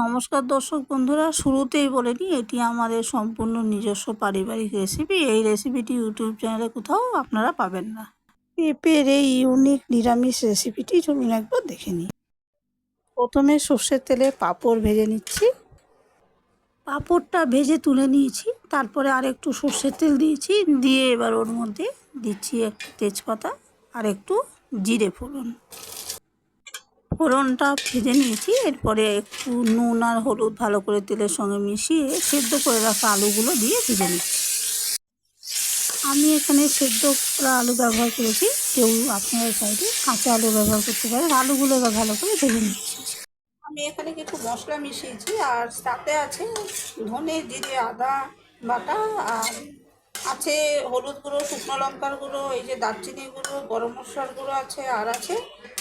নমস্কার দর্শক বন্ধুরা, শুরুতেই বলে এটি আমাদের সম্পূর্ণ নিজস্ব পারিবারিক রেসিপি এই রেসিপিটি ইউটিউব চ্যানেলে কোথাও আপনারা পাবেন না। পেঁপের এই ইউনিক নিরামিষ রেসিপিটি চলুন একবার দেখে নিই। প্রথমে সর্ষের তেলে পাঁপড় ভেজে নিচ্ছি। পাঁপড়টা ভেজে তুলে নিয়েছি, তারপরে আর একটু সর্ষের তেল দিয়েছি, দিয়ে এবার ওর মধ্যে দিচ্ছি একটু তেজপাতা আর একটু জিরে ফোড়ন। ফোড়নটা ভেজে নিয়েছি। এরপরে একটু নুন আর হলুদ ভালো করে তেলের সঙ্গে মিশিয়ে সেদ্ধ করে রাখা আলুগুলো দিয়ে ভেজে নিচ্ছি। আমি এখানে সেদ্ধ করা আলু ব্যবহার করেছি। কেউ আপনারা সাইডে কাঁচা আলু ব্যবহার করতে পারেন। আলুগুলো এবার ভালো করে ভেজে নিচ্ছি। আমি এখানে কিছু মশলা মিশিয়েছি। আর তাতে আছে ধনে, জিরে, আদা, বাটা আর আছে হলুদ গুঁড়ো, শুকনো লঙ্কার গুঁড়ো, এই যে দারচিনি গুঁড়ো, গরম মশলার গুঁড়ো আছে, আর আছে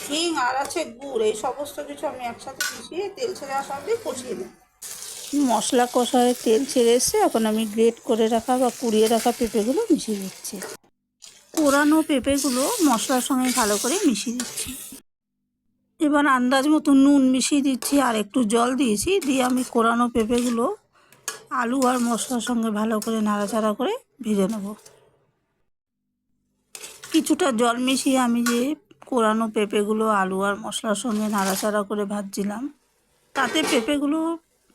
হিং, আর আছে গুড়। এই সমস্ত কিছু আমি একসাথে মিশিয়ে তেল ছেড়ে আসা অবধি কষিয়ে দিই মশলা কষায় তেল ছেড়ে এসে এখন আমি গ্রেট করে রাখা বা কুড়িয়ে রাখা পেঁপেগুলো মিশিয়ে দিচ্ছি কোরানো পেঁপেগুলো মশলার সঙ্গে ভালো করে মিশিয়ে দিচ্ছি এবার আন্দাজ মতো নুন মিশিয়ে দিচ্ছি, আর একটু জল দিয়েছি, দিয়ে আমি কোরানো পেঁপেগুলো আলু আর মশলার সঙ্গে ভালো করে নাড়াচাড়া করে ভেজে নেব। কিছুটা জল মিশিয়ে আমি যে কোরানো পেঁপেগুলো, আলু আর মশলার সঙ্গে নাড়াচাড়া করে ভাজছিলাম, তাতে পেঁপেগুলো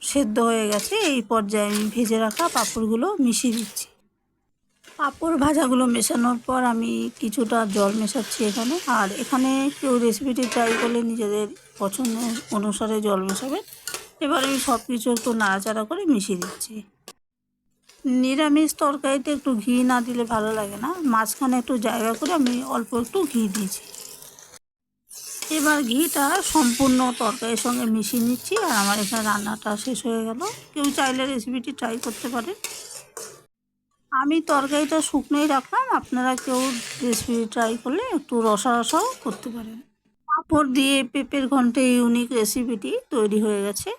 সেদ্ধ হয়ে গেছে। এই পর্যায়ে আমি ভেজে রাখা পাঁপড়গুলো মিশিয়ে দিচ্ছি। পাঁপড় ভাজাগুলো মেশানোর পর আমি কিছুটা জল মেশাচ্ছি এখানে। আর এখানে কেউ রেসিপিটি ট্রাই করলে নিজেদের পছন্দ অনুসারে জল মেশাবেন। এবার আমি সব কিছু একটু নাড়াচাড়া করে মিশিয়ে দিচ্ছি। নিরামিষ তরকারিতে একটু ঘি না দিলে ভালো লাগে না। মাঝখানে একটু জায়গা করে আমি অল্প একটু ঘি দিয়েছি। এবার ঘিটা সম্পূর্ণ তরকারির সঙ্গে মিশিয়ে নিচ্ছি আর আমার এখানে রান্নাটা শেষ হয়ে গেল। কেউ চাইলে রেসিপিটি ট্রাই করতে পারে আমি তরকারিটা শুকনোই রাখলাম। আপনারা কেউ রেসিপি ট্রাই করলে একটু রসা রসাও করতে পারেন। পাঁপড় দিয়ে পেঁপের ঘন্টে ইউনিক রেসিপিটি তৈরি হয়ে গেছে।